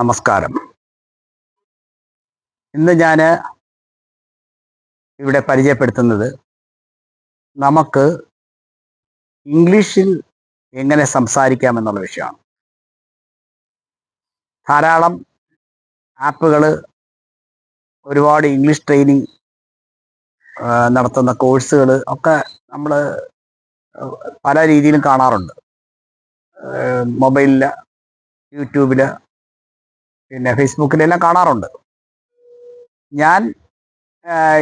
നമസ്കാരം. ഇന്ന് ഞാൻ ഇവിടെ പരിചയപ്പെടുത്തുന്നത് നമുക്ക് ഇംഗ്ലീഷിൽ എങ്ങനെ സംസാരിക്കാം എന്നുള്ള വിഷയമാണ്. ധാരാളം ആപ്പുകൾ ഒരുപാട് ഇംഗ്ലീഷ് ട്രെയിനിങ് നടത്തുന്ന കോഴ്സുകൾ ഒക്കെ നമ്മൾ പല രീതിയിലും കാണാറുണ്ട്. മൊബൈലിൽ യൂട്യൂബിൽ പിന്നെ ഫേസ്ബുക്കിലെല്ലാം കാണാറുണ്ട്. ഞാൻ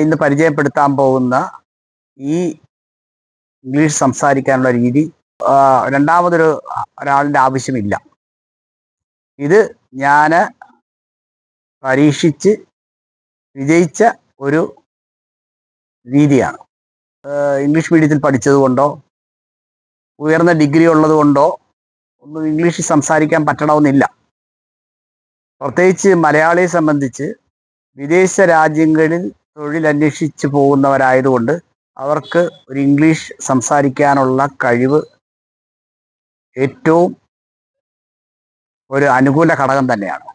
ഇന്ന് പരിചയപ്പെടുത്താൻ പോകുന്ന ഈ ഇംഗ്ലീഷ് സംസാരിക്കാനുള്ള രീതി രണ്ടാമതൊരു ഒരാളിന്റെ ആവശ്യമില്ല. ഇത് ഞാൻ പരീക്ഷിച്ച് വിജയിച്ച ഒരു രീതിയാണ്. ഇംഗ്ലീഷ് മീഡിയത്തിൽ പഠിച്ചതുകൊണ്ടോ ഉയർന്ന ഡിഗ്രി ഉള്ളതുകൊണ്ടോ ഒന്നും ഇംഗ്ലീഷിൽ സംസാരിക്കാൻ പറ്റണമെന്നില്ല. പ്രത്യേകിച്ച് മലയാളിയെ സംബന്ധിച്ച് വിദേശ രാജ്യങ്ങളിൽ തൊഴിൽ അന്വേഷിച്ച് പോകുന്നവരായതുകൊണ്ട് അവർക്ക് ഒരു ഇംഗ്ലീഷ് സംസാരിക്കാനുള്ള കഴിവ് ഏറ്റവും ഒരു അനുകൂല ഘടകം തന്നെയാണ്.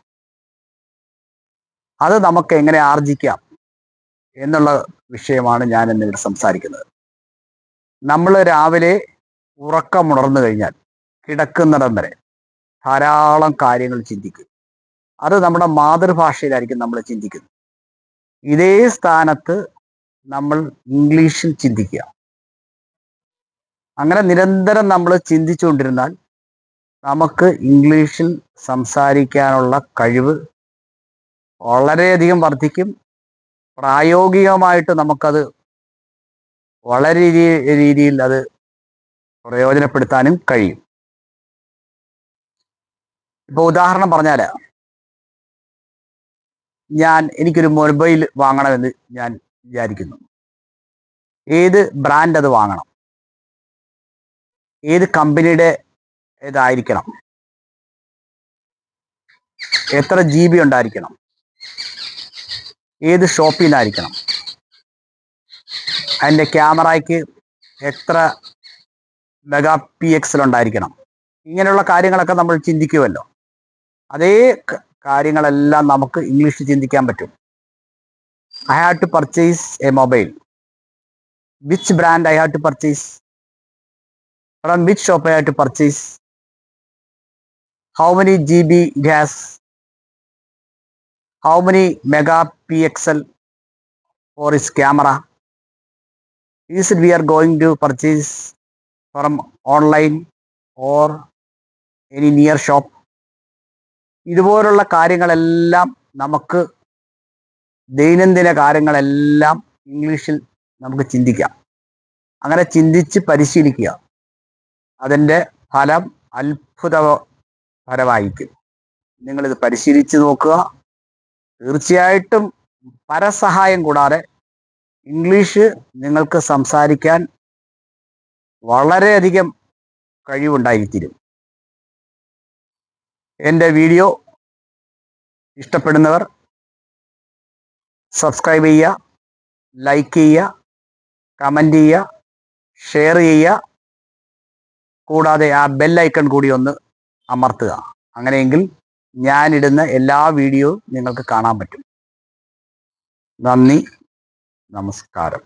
അത് നമുക്ക് എങ്ങനെ ആർജിക്കാം എന്നുള്ള വിഷയമാണ് ഞാൻ ഇന്നിവിടെ സംസാരിക്കുന്നത്. നമ്മൾ രാവിലെ ഉറക്കമുണർന്നു കഴിഞ്ഞാൽ കിടക്കുന്നിടം വരെ ധാരാളം കാര്യങ്ങൾ ചിന്തിക്കും. അത് നമ്മുടെ മാതൃഭാഷയിലായിരിക്കും നമ്മൾ ചിന്തിക്കുന്നത്. ഇതേ സ്ഥാനത്ത് നമ്മൾ ഇംഗ്ലീഷിൽ ചിന്തിക്കുക. അങ്ങനെ നിരന്തരം നമ്മൾ ചിന്തിച്ചുകൊണ്ടിരുന്നാൽ നമുക്ക് ഇംഗ്ലീഷിൽ സംസാരിക്കാനുള്ള കഴിവ് വളരെയധികം വർദ്ധിക്കും. പ്രായോഗികമായിട്ട് നമുക്കത് വളരെ രീതിയിൽ അത് പ്രയോജനപ്പെടുത്താനും കഴിയും. ഇപ്പൊ ഉദാഹരണം പറഞ്ഞാൽ ഞാൻ എനിക്കൊരു മൊബൈൽ വാങ്ങണമെന്ന് ഞാൻ വിചാരിക്കുന്നു. ഏത് ബ്രാൻഡ് അത് വാങ്ങണം? ഏത് കമ്പനിയുടെ ഇതായിരിക്കണം? എത്ര ജി ബി ഉണ്ടായിരിക്കണം? ഏത് ഷോപ്പിൽ നിന്നായിരിക്കണം അതിന്റെ ക്യാമറയ്ക്ക് എത്ര മെഗാ പി എക്സൽ ഉണ്ടായിരിക്കണം? ഇങ്ങനെയുള്ള കാര്യങ്ങളൊക്കെ നമ്മൾ ചിന്തിക്കുമല്ലോ അതേ കാര്യങ്ങളെല്ലാം നമുക്ക് ഇംഗ്ലീഷിൽ ചിന്തിക്കാൻ പറ്റും I have to purchase a mobile which brand I have to purchase from which shop I have to purchase how many G B it has how many megapixel for is camera is it we are going to purchase from online or any near shop ഇതുപോലുള്ള കാര്യങ്ങളെല്ലാം നമുക്ക് ദൈനംദിന കാര്യങ്ങളെല്ലാം ഇംഗ്ലീഷിൽ നമുക്ക് ചിന്തിക്കാം. അങ്ങനെ ചിന്തിച്ച് പരിശീലിക്കുക. അതിന്റെ ഫലം അത്ഭുതപരമായിരിക്കും നിങ്ങളിത് പരിശീലിച്ച് നോക്കുക. തീർച്ചയായിട്ടും പരസഹായം കൂടാതെ ഇംഗ്ലീഷ് നിങ്ങൾക്ക് സംസാരിക്കാൻ വളരെയധികം കഴിവുണ്ടായിത്തീരും എന്റെ വീഡിയോ ഇഷ്ടപ്പെടുന്നവർ സബ്സ്ക്രൈബ് ചെയ്യുക ലൈക്ക് ചെയ്യുക കമന്റ് ചെയ്യുക ഷെയർ ചെയ്യുക. കൂടാതെ ആ ബെല്ലൈക്കൺ കൂടി ഒന്ന് അമർത്തുക. അങ്ങനെയെങ്കിൽ ഞാനിടുന്ന എല്ലാ വീഡിയോയും നിങ്ങൾക്ക് കാണാൻ പറ്റും. നന്ദി നമസ്കാരം.